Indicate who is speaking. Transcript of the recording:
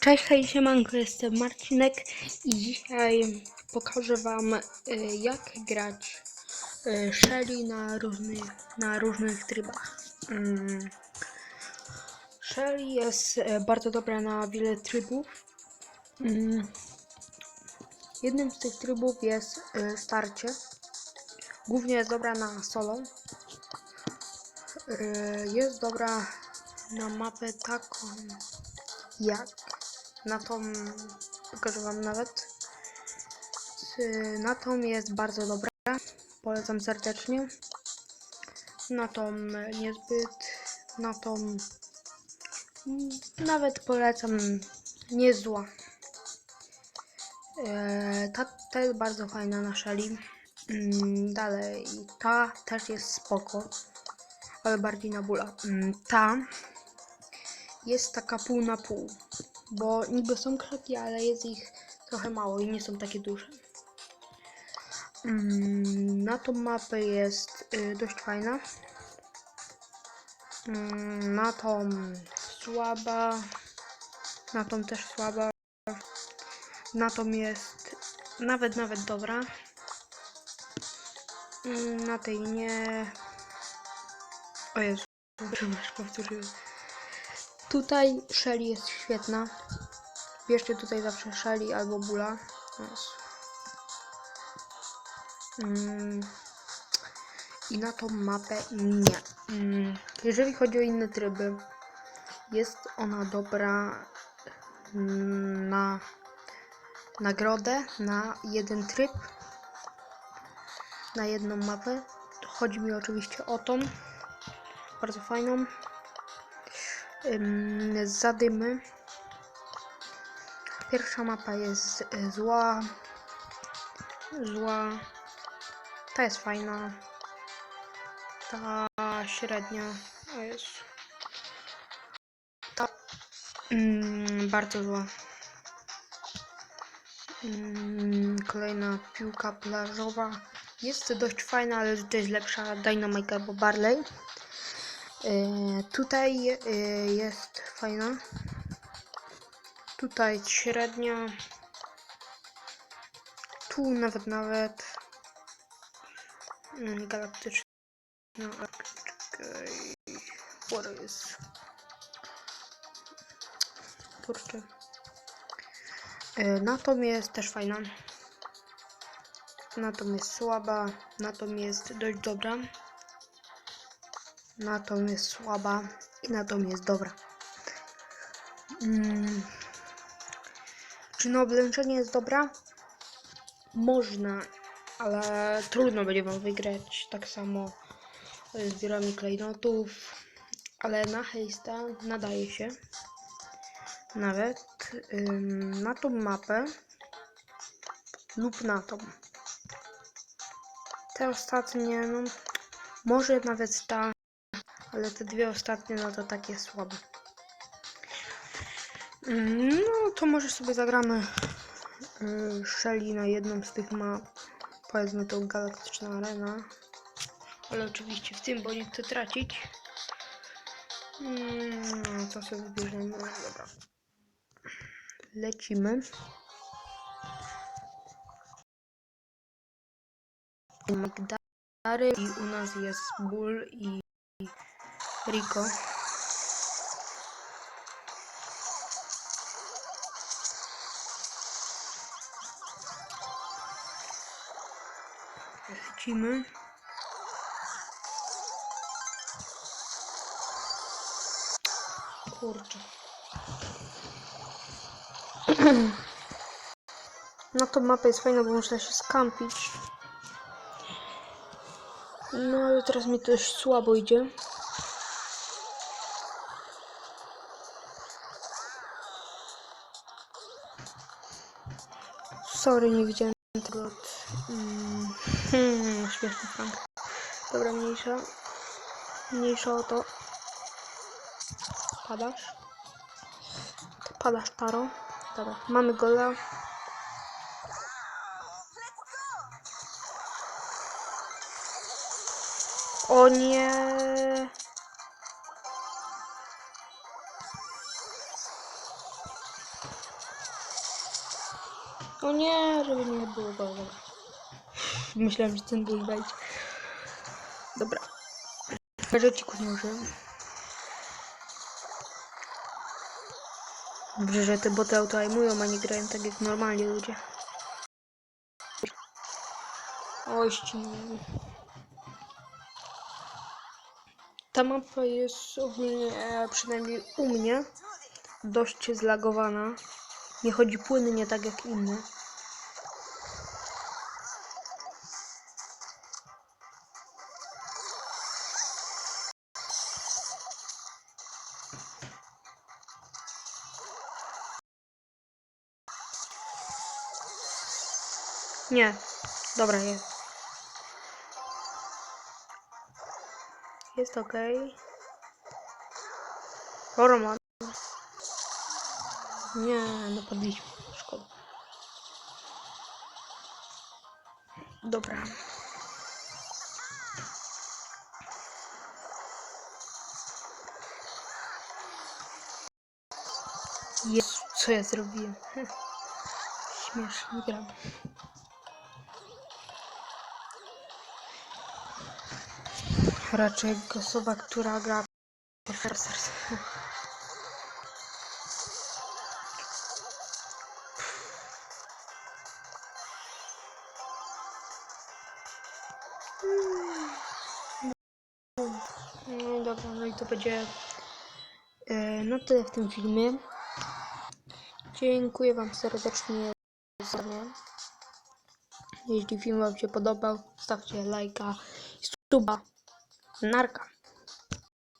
Speaker 1: Cześć, hej, siemanko, jestem Marcinek i dzisiaj pokażę wam y, jak grać y, Shelly na różnych, na różnych trybach. Mm. Shelly jest y, bardzo dobra na wiele trybów. Mm. Jednym z tych trybów jest starcie. Głównie jest dobra na solo. Jest dobra na mapę taką jak na tą pokażę wam nawet na tą jest bardzo dobra. Polecam serdecznie. Na tą niezbyt na tą nawet polecam niezła. E, ta, ta jest bardzo fajna na Shelly Mm, dalej ta też jest spoko ale bardziej na bóla. Mm, ta jest taka pół na pół, bo niby są kraki, ale jest ich trochę mało i nie są takie duże. Mm, na tą mapę jest y, dość fajna. Mm, na tą słaba, na tą też słaba. Na tą jest nawet, nawet dobra. Mm, na tej nie. O Jezu, powtórzyłem. Tutaj Shelly jest świetna. Bierzcie tutaj zawsze Shelly albo Bula. Jezu. Mm. I na tą mapę nie. Mm. Jeżeli chodzi o inne tryby, jest ona dobra mm, na nagrodę, na jeden tryb, na jedną mapę. Chodzi mi oczywiście o tą, bardzo fajną. Ym, zadymy. Pierwsza mapa jest y, zła. Zła. Ta jest fajna. Ta średnia. O jest. Ta ym, bardzo zła. Ym, kolejna piłka plażowa. Jest dość fajna, ale jest lepsza Dynamite albo Barley. E, tutaj e, jest fajna. Tutaj średnia. Tu nawet nawet. Mm, Galaktyczna. a Czekaj. What is? Kurczę. E, Na tom jest też fajna. Na tom jest słaba. Na tom jest dość dobra na tą jest słaba i na tą jest dobra. Mm. Czy na oblęczenie jest dobra? Można, ale trudno będzie wam wygrać tak samo z zbiorami klejnotów, ale na hejsta nadaje się nawet ym, na tą mapę lub na tą. Te ostatnie, no może nawet ta ale te dwie ostatnie, no to takie słabe. Mm, No, to może sobie zagramy yy, Shelly na jedną z tych map. Powiedzmy to Galaktyczna Arena. Ale oczywiście w tym, bo nie chcę tracić. Mm, No, co sobie wybierzemy? Dobra. Lecimy. Magdary i u nas jest Bull i Rico. Lecimy. Kurczę. No to mapa jest fajna, bo można się skampić. No ale teraz mi to dość słabo idzie. Sorry, nie widziałem tego od... Mm, hmm, śmieszny frank. Dobra, mniejsza. Mniejsza o to. Padasz. Padasz, Taro. Dobra, mamy gola. O nie. O nie, żeby nie było. Dobra. Myślałem, że ten ból wejdzie. Dobra. Gadżeciku nie użyłem. Dobrze, że te boty autoajmują, a nie grają tak jak normalnie ludzie. Oj, ściną. Ta mapa jest ogólnie, e, przynajmniej u mnie, dość zlagowana. Nie chodzi płynnie tak jak inne. Nie, dobra jest. Jest ok. Roman. Nie, napadliśmy. Szkoda. Dobra. Jezu, co ja zrobiłem? Hm. Śmiesznie gram. Raczej osoba, która gra w. dobra, no i to będzie e, no tyle w tym filmie. Dziękuję Wam serdecznie za mnie. Jeśli film Wam się podobał, stawcie lajka i suba. Narka.